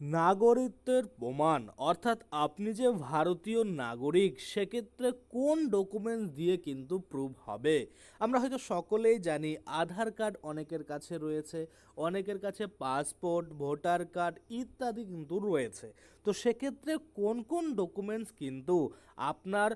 নাগরিকত্বের প্রমাণ, অর্থাৎ আপনি যে ভারতীয় নাগরিক, সেক্ষেত্রে কোন ডকুমেন্টস দিয়ে কিন্তু প্রুভ হবে? আমরা হয়তো সকলেই জানি, আধার কার্ড অনেকের কাছে রয়েছে, অনেকের কাছে পাসপোর্ট ভোটার কার্ড ইত্যাদি কিন্তু রয়েছে। তো সেক্ষেত্রে কোন কোন ডকুমেন্টস কিন্তু আপনার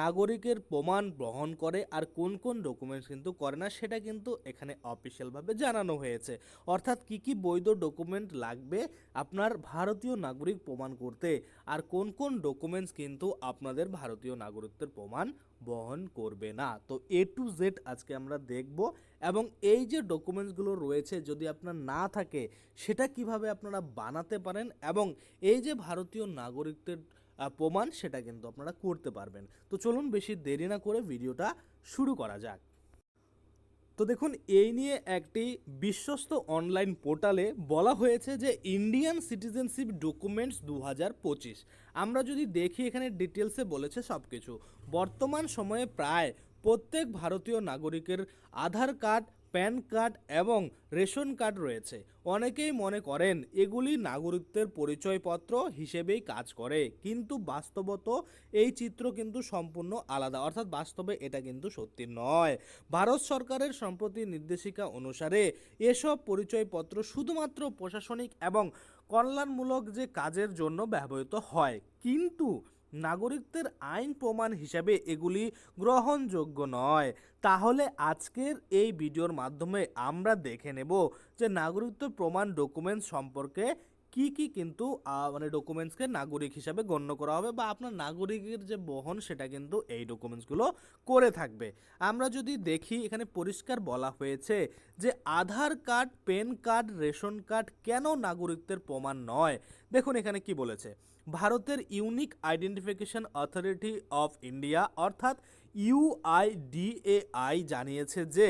নাগরিকের প্রমাণ বহন করে আর কোন কোন ডকুমেন্টস কিন্তু করে না, সেটা কিন্তু এখানে অফিসিয়ালভাবে জানানো হয়েছে। অর্থাৎ কি কি বৈধ ডকুমেন্ট লাগবে আপনার ভারতীয় নাগরিক প্রমাণ করতে। আর কোন কোন ডকুমেন্টস কিন্তু আপনাদের ভারতীয় নাগরিকত্বের প্রমাণ বহন করবে না। তো এ টু জেড আজকে আমরা দেখব এবং এই যে ডকুমেন্টসগুলো রয়েছে যদি আপনার না থাকে, সেটা কীভাবে আপনারা বানাতে পারেন এবং এই যে ভারতীয় নাগরিকদের প্রমাণ সেটা কিন্তু আপনারা করতে পারবেন। তো চলুন বেশি দেরি না করে ভিডিওটা শুরু করা যাক। তো দেখুন, এই নিয়ে একটি বিশ্বস্ত অনলাইন পোর্টালে বলা হয়েছে যে ইন্ডিয়ান সিটিজেনশিপ ডকুমেন্টস দু পঁচিশ। আমরা যদি দেখি, এখানে ডিটেলসে বলেছে সব কিছু বর্তমান সময়ে প্রায় প্রত্যেক ভারতীয় নাগরিকের আধার কার্ড প্যান কার্ড এবং রেশন কার্ড রয়েছে। অনেকেই মনে করেন এগুলি নাগরিকদের পরিচয়পত্র হিসেবেই কাজ করে, কিন্তু বাস্তবত এই চিত্র কিন্তু সম্পূর্ণ আলাদা। অর্থাৎ বাস্তবে এটা কিন্তু সত্যি নয়। ভারত সরকারের সম্প্রতি নির্দেশিকা অনুসারে এসব পরিচয়পত্র শুধুমাত্র প্রশাসনিক এবং কল্যাণমূলক যে কাজের জন্য ব্যবহৃত হয়, কিন্তু নাগরিকদের আইন প্রমাণ হিসাবে এগুলি গ্রহণযোগ্য নয়। তাহলে আজকের এই ভিডিওর মাধ্যমে আমরা দেখে নেব যে নাগরিকত্ব প্রমাণ ডকুমেন্ট সম্পর্কে কি কি কিন্তু মানে ডকুমেন্টসকে নাগরিক হিসাবে গণ্য করা হবে বা আপনার নাগরিকের যে বহন সেটা কিন্তু এই ডকুমেন্টসগুলো করে থাকবে। আমরা যদি দেখি, এখানে পরিষ্কার বলা হয়েছে যে Aadhaar card PAN card, ration card কেন নাগরিকত্বের প্রমাণ নয়? দেখুন এখানে কি বলেছে, ভারতের Unique Identification Authority of India অর্থাৎ U I D A I জানিয়েছে যে,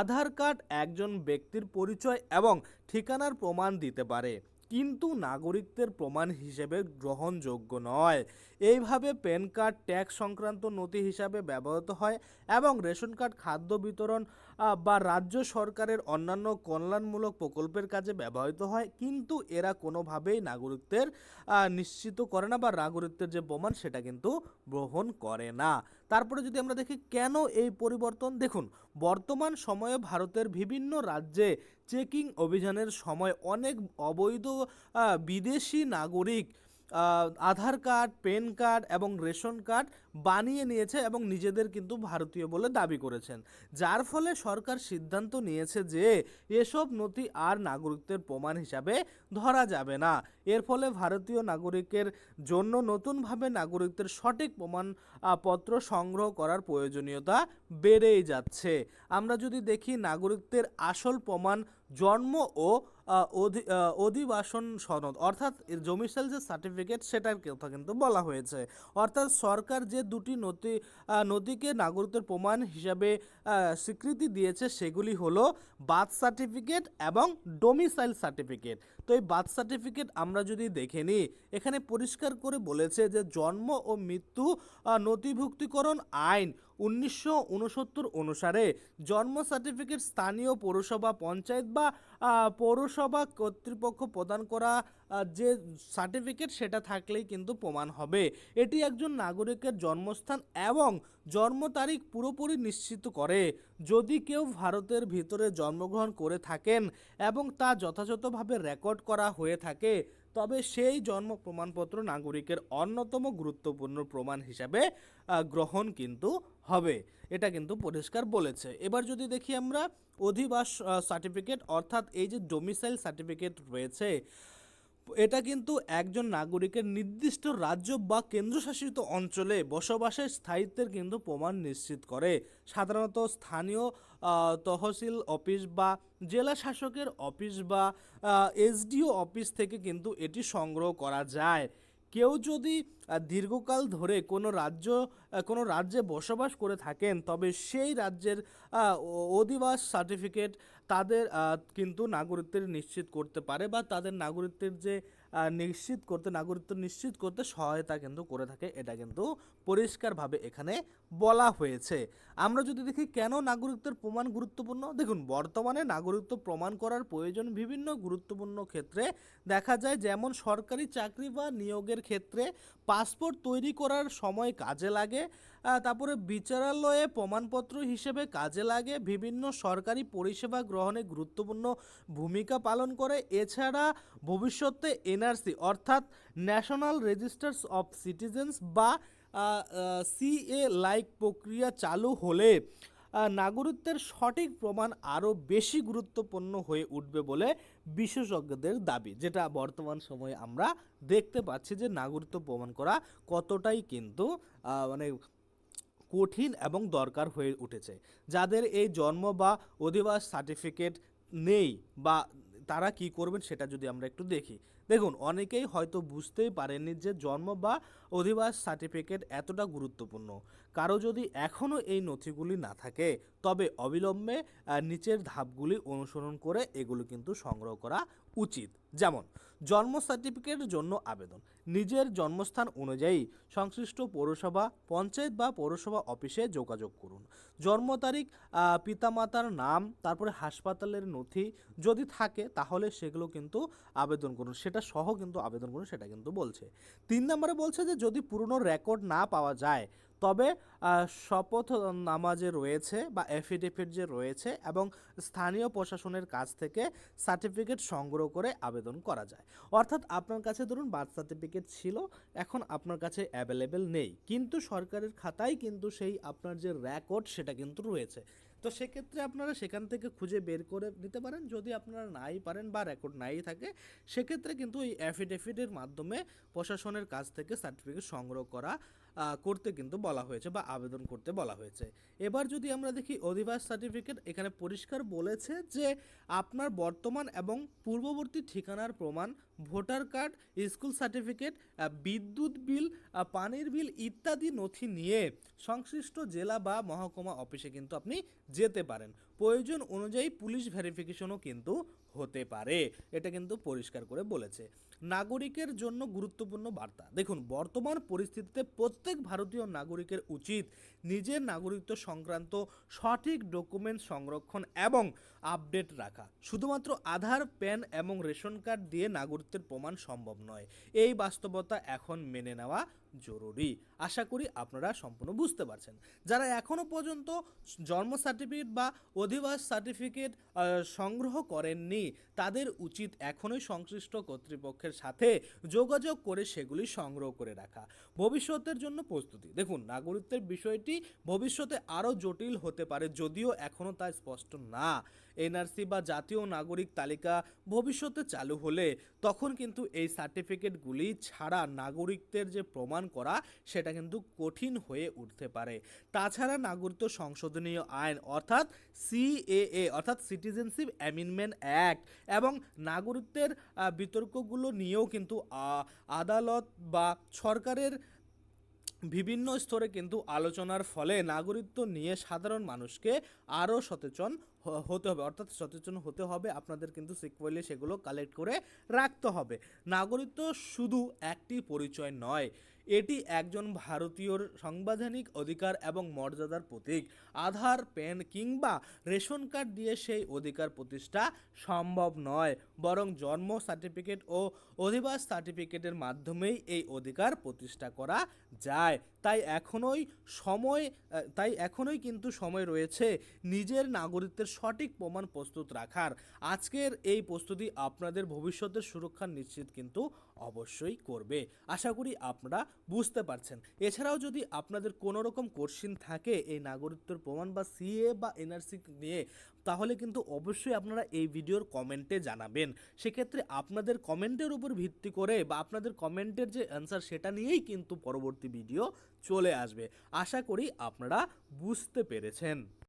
আধার কার্ড একজন ব্যক্তির পরিচয় এবং ঠিকানার প্রমাণ দিতে পারে। কিন্তু নাগরিকদের প্রমাণ হিসেবে গ্রহণযোগ্য নয়। এইভাবে প্যান কার্ড ট্যাক্স সংক্রান্ত নথি হিসাবে ব্যবহৃত হয় এবং রেশন কার্ড, খাদ্য বিতরণ বা রাজ্য সরকারের অন্যান্য কল্যাণমূলক প্রকল্পের কাজে ব্যবহৃত হয়, কিন্তু এরা কোনোভাবেই নাগরিকদের নিশ্চিত করে না বা নাগরিকত্বের যে প্রমাণ সেটা কিন্তু গ্রহণ করে না। তারপরে যদি আমরা দেখি কেন এই পরিবর্তন, দেখুন, বর্তমান সময়ে ভারতের বিভিন্ন রাজ্যে চেকিং অভিযানের সময় অনেক অবৈধ বিদেশি নাগরিক আধার কার্ড, পেন কার্ড এবং রেশন কার্ড বানিয়ে নিয়েছে এবং নিজেদের কিন্তু ভারতীয় বলে দাবি করেছেন। যার ফলে সরকার সিদ্ধান্ত নিয়েছে যে এসব নথি আর নাগরিকদের প্রমাণ হিসাবে ধরা যাবে না। এর ফলে ভারতীয় নাগরিকের জন্য নতুনভাবে নাগরিকদের সঠিক প্রমাণ পত্র সংগ্রহ করার প্রয়োজনীয়তা বেড়েই যাচ্ছে। আমরা যদি দেখি নাগরিকদের আসল প্রমাণ জন্ম ও অধি- অধিবাসন সনদ অর্থাৎ জমিসাইল যে সার্টিফিকেট সেটার কথা কিন্তু বলা হয়েছে। অর্থাৎ সরকার যে দুটি নথি আহ, নথিকে নাগরিকত্বের প্রমাণ হিসাবে স্বীকৃতি দিয়েছে সেগুলি হলো বার্থ সার্টিফিকেট এবং ডোমিসাইল সার্টিফিকেট তো এই বার্থ সার্টিফিকেট আমরা যদি দেখে নিই, এখানে পরিষ্কার করে বলেছে যে জন্ম ও মৃত্যু নথিভুক্তিকরণ আইন উনিশশো উনসত্তর অনুসারে জন্ম সার্টিফিকেট স্থানীয় পৌরসভা পঞ্চায়েত বা পৌরসভা কর্তৃপক্ষ প্রদান করা যে সার্টিফিকেট সেটা থাকলেই কিন্তু প্রমাণ হবে। এটি একজন নাগরিকের জন্মস্থান এবং জন্ম তারিখ পুরোপুরি নিশ্চিত করে। যদি কেউ ভারতের ভিতরে জন্মগ্রহণ করে থাকেন এবং তা যথাযথভাবে রেকর্ড করা হয়ে থাকে তবে সেই জন্ম প্রমাণপত্র নাগরিকের অন্যতম গুরুত্বপূর্ণ প্রমাণ হিসাবে গ্রহণ কিন্তু হবে। এটা কিন্তু পরিষ্কার বলেছে। এবার যদি দেখি আমরা অধিবাস সার্টিফিকেট অর্থাৎ এই যে ডোমিসাইল সার্টিফিকেট রয়েছে এটা কিন্তু একজন নাগরিকের নির্দিষ্ট রাজ্য বা কেন্দ্রশাসিত অঞ্চলে বসবাসের স্থায়িত্বের কিন্তু প্রমাণ নিশ্চিত করে। সাধারণত স্থানীয় তহসিল অফিস বা জেলা শাসকের অফিস বা এসডিও অফিস থেকে কিন্তু এটি সংগ্রহ করা যায়। কেউ যদি দীর্ঘকাল ধরে কোনো রাজ্য কোনো রাজ্যে বসবাস করে থাকেন, তবে সেই রাজ্যের অধিবাস সার্টিফিকেট তাদের কিন্তু নাগরিকত্বের নিশ্চিত করতে পারে বা তাদের নাগরিকত্বের যে নিশ্চিত করতে, নাগরিকত্ব নিশ্চিত করতে সহায়তা কিন্তু করে থাকে। এটা কিন্তু পরিষ্কারভাবে এখানে বলা হয়েছে। আমরা যদি দেখি কেন নাগরিকত্বের প্রমাণ গুরুত্বপূর্ণ? দেখুন, বর্তমানে নাগরিকত্ব প্রমাণ করার প্রয়োজন বিভিন্ন গুরুত্বপূর্ণ ক্ষেত্রে। দেখা যায় যেমন সরকারি চাকরি বা নিয়োগের ক্ষেত্রে পাসপোর্ট তৈরি করার সময় কাজে লাগে তারপরে বিচারালয়ে প্রমাণপত্র হিসেবে কাজে লাগে, বিভিন্ন সরকারি পরিষেবা গ্রহণে গুরুত্বপূর্ণ ভূমিকা পালন করে। এছাড়া ভবিষ্যতে এনআরসি, অর্থাৎ ন্যাশনাল রেজিস্টার্স অফ সিটিজেন্স বা সিএ লাইক প্রক্রিয়া চালু হলে নাগরিকত্বের সঠিক প্রমাণ আরও বেশি গুরুত্বপূর্ণ হয়ে উঠবে বলে বিশেষজ্ঞদের দাবি, যেটা বর্তমান সময়ে আমরা দেখতে পাচ্ছি যে নাগরিকত্ব প্রমাণ করা কতটাই কিন্তু মানে কঠিন এবং দরকার হয়ে উঠেছে। যাদের এই জন্ম বা অধিবাস সার্টিফিকেট নেই বা তারা কি করবেন সেটা যদি আমরা একটু দেখি। দেখুন, অনেকেই হয়তো বুঝতেই পারেননি যে জন্ম বা অধিবাস সার্টিফিকেট এতটা গুরুত্বপূর্ণ। কারও যদি এখনও এই নথিগুলি না থাকে, তবে অবিলম্বে নিচের ধাপগুলি অনুসরণ করে এগুলো কিন্তু সংগ্রহ করা উচিত। যেমন, জন্ম সার্টিফিকেটের জন্য আবেদন। নিজের জন্মস্থান অনুযায়ী সংশ্লিষ্ট পৌরসভা, পঞ্চায়েত বা পৌরসভা অফিসে যোগাযোগ করুন। জন্ম তারিখ পিতামাতার নাম, তারপরে হাসপাতালের নথি যদি থাকে তাহলে সেগুলো কিন্তু আবেদন করুন। সেটা সহ কিন্তু আবেদন করুন, সেটা কিন্তু বলছে। তিন নম্বরে বলছে যে, যদি পুরনো রেকর্ড না পাওয়া যায় তবে শপথ নামাজে রয়েছে বা এফিডেভিট যে রয়েছে এবং স্থানীয় প্রশাসনের কাছ থেকে সার্টিফিকেট সংগ্রহ করে আবেদন করা যায়। অর্থাৎ আপনার কাছে ধরুন বার্থ সার্টিফিকেট ছিল, এখন আপনার কাছে অ্যাভেলেবেল নেই। কিন্তু সরকারের খাতায় কিন্তু সেই আপনার যে রেকর্ড সেটা কিন্তু রয়েছে। তো সেক্ষেত্রে আপনারা সেখান থেকে খুঁজে বের করে নিতে পারেন। যদি আপনারা নাই পারেন বা রেকর্ড নাই থাকে, সেক্ষেত্রে কিন্তু এই অ্যাফিডেভিটের মাধ্যমে প্রশাসনের কাছ থেকে সার্টিফিকেট সংগ্রহ করা করতে কিন্তু বলা হয়েছে বা আবেদন করতে বলা হয়েছে। এবার যদি আমরা দেখি অধিবাস সার্টিফিকেট এখানে পরিষ্কার বলেছে যে আপনার বর্তমান এবং পূর্ববর্তী ঠিকানার প্রমাণ, ভোটার কার্ড, স্কুল সার্টিফিকেট বিদ্যুৎ বিল পানির বিল ইত্যাদি নথি নিয়ে সংশ্লিষ্ট জেলা বা মহকুমা অফিসে কিন্তু আপনি যেতে পারেন। প্রয়োজন অনুযায়ী পুলিশ ভেরিফিকেশনও কিন্তু হতে পারে। এটা কিন্তু পরিষ্কার করে বলেছে। নাগরিকের জন্য গুরুত্বপূর্ণ বার্তা। দেখুন, বর্তমান পরিস্থিতিতে প্রত্যেক ভারতীয় নাগরিকের উচিত নিজের নাগরিকত্ব সংক্রান্ত সঠিক ডকুমেন্ট সংরক্ষণ এবং আপডেট রাখা। শুধুমাত্র আধার, প্যান এবং রেশন কার্ড দিয়ে নাগরিকত্বের প্রমাণ সম্ভব নয়। এই বাস্তবতা এখন মেনে নেওয়া জরুরি। আশা করি আপনারা সম্পূর্ণ বুঝতে পারছেন। যারা এখনও পর্যন্ত জন্ম সার্টিফিকেট বা অধিবাস সার্টিফিকেট সংগ্রহ করেননি, তাদের উচিত এখনই সংশ্লিষ্ট কর্তৃপক্ষের সাথে যোগাযোগ করে সেগুলি সংগ্রহ করে রাখা। ভবিষ্যতের জন্য প্রস্তুতি। দেখুন, নাগরিকত্বের বিষয়টি ভবিষ্যতে আরও জটিল হতে পারে যদিও এখনও তা স্পষ্ট না। এনআরসি বা জাতীয় নাগরিক তালিকা ভবিষ্যতে চালু হলে তখন কিন্তু এই সার্টিফিকেটগুলি ছাড়া নাগরিকদের যে প্রমাণ করা সেটা কিন্তু কঠিন হয়ে উঠতে পারে। তাছাড়া নাগরিকত্ব সংশোধনীয় আইন অর্থাৎ সিএএ অর্থাৎ সিটিজেনশিপ অ্যামেন্ডমেন্ট অ্যাক্ট এবং নাগরিকত্বের বিতর্কগুলো নিয়েও কিন্তু আদালত বা সরকারের বিভিন্ন স্তরে কিন্তু আলোচনার ফলে নাগরিকত্ব নিয়ে সাধারণ মানুষকে আরও সচেতন হতে হবে। অর্থাৎ সচেতন হতে হবে। আপনাদের কিন্তু সিকুয়েলি সেগুলো কালেক্ট করে রাখতে হবে। নাগরিকত্ব শুধু একটি পরিচয় নয় এটি একজন ভারতীয়র সাংবিধানিক অধিকার এবং মর্যাদার প্রতীক। আধার প্যান কিংবা রেশন কার্ড দিয়ে সেই অধিকার প্রতিষ্ঠা সম্ভব নয়, বরং জন্ম সার্টিফিকেট ও অধিবাস সার্টিফিকেটের মাধ্যমেই এই অধিকার প্রতিষ্ঠা করা যায়। তাই এখনোই সময়, তাই এখনোই কিন্তু সময় রয়েছে নিজের নাগরিকত্বের সঠিক প্রমাণ প্রস্তুত রাখার। আজকের এই প্রস্তুতি আপনাদের ভবিষ্যতের সুরক্ষা নিশ্চিত কিন্তু অবশ্যই করবে। আশা করি আপনারা বুঝতে পারছেন। এছাড়াও যদি আপনাদের কোনো রকম কোশ্চিন থাকে এই নাগরিকত্বের প্রমাণ বা সিএ বা এনআরসি নিয়ে, তাহলে কিন্তু অবশ্যই আপনারা এই ভিডিওর কমেন্টে জানাবেন। সেক্ষেত্রে আপনাদের কমেন্টের উপর ভিত্তি করে বা আপনাদের কমেন্টের যে অ্যান্সার সেটা নিয়েই কিন্তু পরবর্তী ভিডিও চলে আসবে। আশা করি আপনারা বুঝতে পেরেছেন।